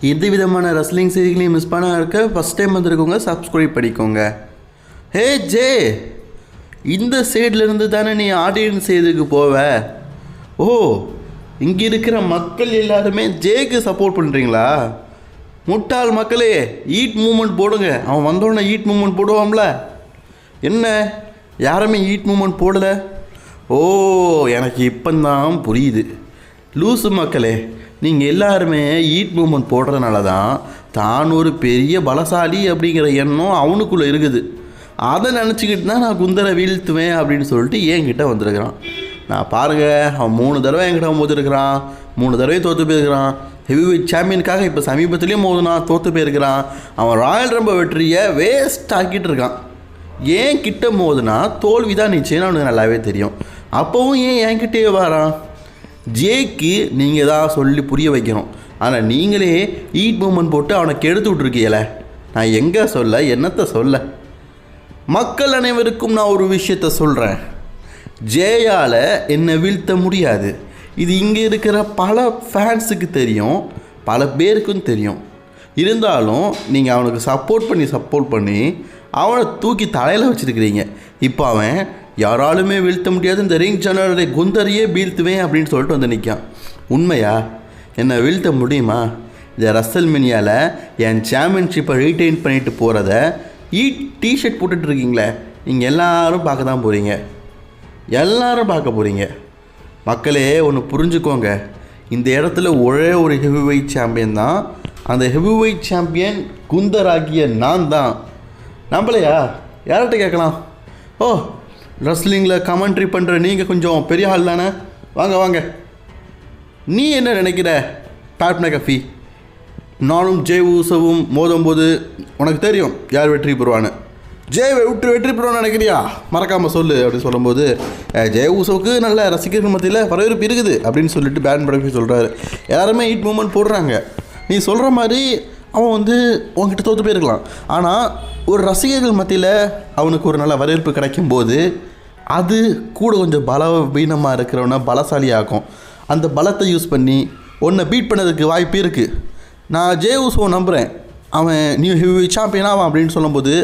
எந்த விதமான ரெஸ்லிங் செய்திகளையும் மிஸ் பண்ண இருக்க ஃபஸ்ட் டைம் வந்திருக்கவங்க சப்ஸ்கிரைப் பண்ணிக்கோங்க. ஹே ஜே இந்த சைடில் இருந்து தானே நீ ஆடியன்ஸ் இதுக்கு போவ? ஓ இங்கே இருக்கிற மக்கள் எல்லாருமே ஜேக்கு சப்போர்ட் பண்ணுறீங்களா முட்டாள் மக்களே ஈட் மூமெண்ட் போடுங்க. அவன் வந்தோடனே ஈட் மூமெண்ட் போடுவான்ல. என்ன? யாருமே ஈட் மூமெண்ட் போடலை? ஓ எனக்கு இப்போந்தான் புரியுது. லூசு மக்களே நீங்கள் எல்லாருமே ஈட் மூமெண்ட் போடுறதுனால தான் தான் ஒரு பெரிய பலசாலி அப்படிங்கிற எண்ணம் அவனுக்குள்ளே இருக்குது. அதை நினச்சிக்கிட்டு தான் நான் குந்தரை வீழ்த்துவேன் அப்படின்னு சொல்லிட்டு என்கிட்ட வந்திருக்கிறான். நான் பாருங்கள் அவன் மூணு தடவை என்கிட்ட மோதிருக்கிறான் மூணு தடவையும் தோற்று போயிருக்கிறான். ஹெவிவெயிட் சாம்பியனுக்காக இப்போ சமீபத்துலேயும் போதுனா தோற்று போயிருக்கிறான். அவன் ராயல் ரம்ப வெற்றியை வேஸ்ட் ஆக்கிட்டு இருக்கான். ஏன் கிட்ட மோதுனா தோல்வி தான் நிச்சயம் அவனுக்கு நல்லாவே தெரியும். அப்போவும் ஏன் என்கிட்டயே வரான்? ஜேக்கு நீங்கள் ஏதாவது சொல்லி புரிய வைக்கணும். ஆனால் நீங்களே ஈட் மூமெண்ட் போட்டு அவனை கெடுத்து விட்ருக்கீங்கள நான் எங்கே சொல்ல என்னத்தை சொல்ல? மக்கள் அனைவருக்கும் நான் ஒரு விஷயத்த சொல்கிறேன் ஜேயால் என்னை வீழ்த்த முடியாது. இது இங்கே இருக்கிற பல ஃபேன்ஸுக்கு தெரியும் பல பேருக்கும் தெரியும். இருந்தாலும் நீங்கள் அவனுக்கு சப்போர்ட் பண்ணி சப்போர்ட் பண்ணி அவனை தூக்கி தலையில் வச்சுருக்கிறீங்க. இப்போ அவன் யாராலுமே வீழ்த்த முடியாது இந்த ரிங் ஜனரலை குந்தரையே வீழ்த்துவேன் அப்படின்னு சொல்லிட்டு வந்து நிற்கான் உண்மையா? என்னை வீழ்த்த முடியுமா? இந்த ரசல் மினியாவில் என் சாம்பியன்ஷிப்பை ரீட்டைன் பண்ணிட்டு போகிறத ஈ டிஷர்ட் போட்டுட்டு இருக்கீங்களே நீங்கள் எல்லோரும் பார்க்க தான் போகிறீங்க எல்லாரும் பார்க்க போகிறீங்க மக்களே ஒன்று புரிஞ்சுக்கோங்க. இந்த இடத்துல ஒரே ஒரு ஹெவி வெயிட் சாம்பியன் தான். அந்த ஹெவி வெயிட் சாம்பியன் குந்தராகிய நான் தான் நம்பலையா? யார்கிட்ட கேட்கலாம்? ஓ ரெஸ்லிங்கில் கமெண்ட்ரி பண்ணுற நீங்கள் கொஞ்சம் பெரிய ஆள் தானே? வாங்க வாங்க. நீ என்ன நினைக்கிற பேட் கஃபி நானும் ஜெய் ஊசவும் மோதும்போது உனக்கு தெரியும் யார் வெற்றி பெறுவான்னு. ஜெய் விட்டு வெற்றி பெறுவான்னு நினைக்கிறியா? மறக்காமல் சொல்லு அப்படின்னு சொல்லும்போது ஜெய ஜெய் ஊசவுக்கு நல்ல ரசிகர்கள் மத்தியில் வரவேற்பு இருக்குது அப்படின்னு சொல்லிட்டு பேன் படப்பி சொல்கிறாரு எல்லாருமே ஹீட் மூமெண்ட் போடுறாங்க. நீ சொல்கிற மாதிரி அவன் வந்து உங்ககிட்ட தோற்று போயிருக்கலாம். ஆனால் ஒரு ரசிகர்கள் மத்தியில் அவனுக்கு ஒரு நல்ல வரவேற்பு கிடைக்கும் போது அது கூட கொஞ்சம் பலவீனமாக இருக்கிறவனை பலசாலியாகும் அந்த பலத்தை யூஸ் பண்ணி உன்னை பீட் பண்ணதுக்கு வாய்ப்பு இருக்குது நான் ஜே உசோ நம்புகிறேன் அவன் நியூ ஹெவி சாம்பியன் அவன் அப்படின்னு சொல்லும்போது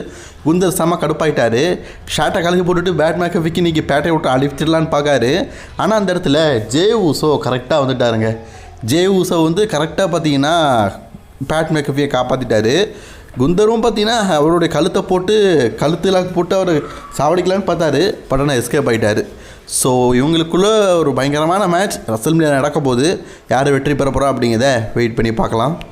குந்தர் செம கடுப்பாயிட்டாரு. ஷார்ட்டை கலக்கி போட்டுட்டு பேட் மேக்கை விக்கி இன்றைக்கி பேட்டை விட்டு அழிச்சிடலான்னு பார்க்காரு. ஆனால் அந்த இடத்துல ஜே ஊசோ கரெக்டாக வந்துட்டாருங்க. ஜே ஊசோ வந்து கரெக்டாக பார்த்தீங்கன்னா பேட் மேக்கஃபியை காப்பாற்றிட்டாரு குந்தரும் பார்த்தீங்கன்னா அவருடைய கழுத்தை போட்டு கழுத்தில் போட்டு அவர் சாவடிக்கலான்னு பார்த்தாரு. பட் எஸ்கேப் ஆகிட்டாரு ஸோ இவங்களுக்குள்ளே ஒரு பயங்கரமான மேட்ச் ரசல் நடக்க போகுது. யார் வெற்றி பெற போகிறா அப்படிங்கிறத வெயிட் பண்ணி பார்க்கலாம்.